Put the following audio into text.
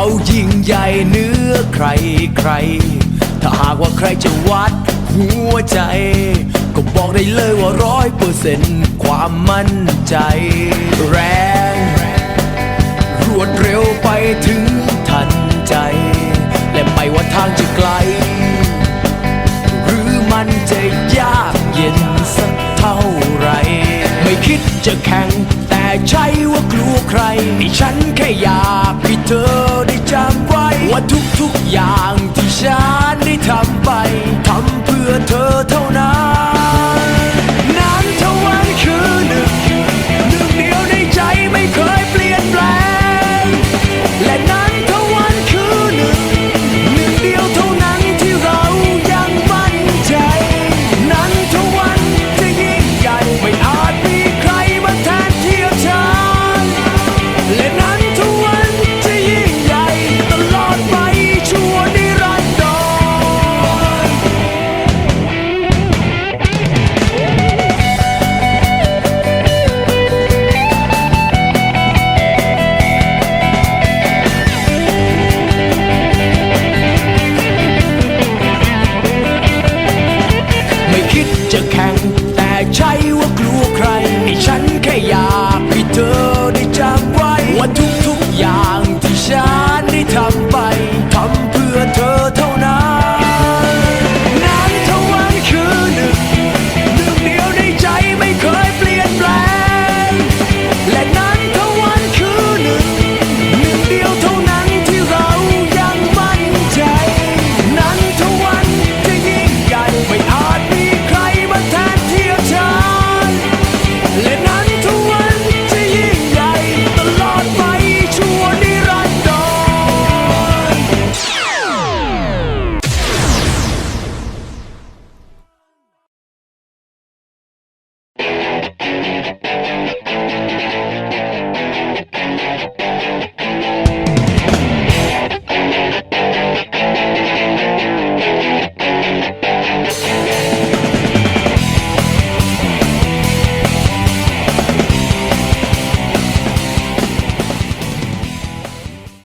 ายิ่งใหญ่เนื้อใครใคร ถ้าหากว่าใครจะวัดหัวใจ ก็บอกได้เลยว่าร้อยเปอร์เซ็นต์ความมั่นใจ แรง รวดเร็วไปถึงทันใจ และไม่ว่าทางจะไกล หรือมันจะยากเย็นสักเท่าไร ไม่คิดจะแข่ง แต่ใช่ว่ากลัวใครไอ้ฉันแค่อยาก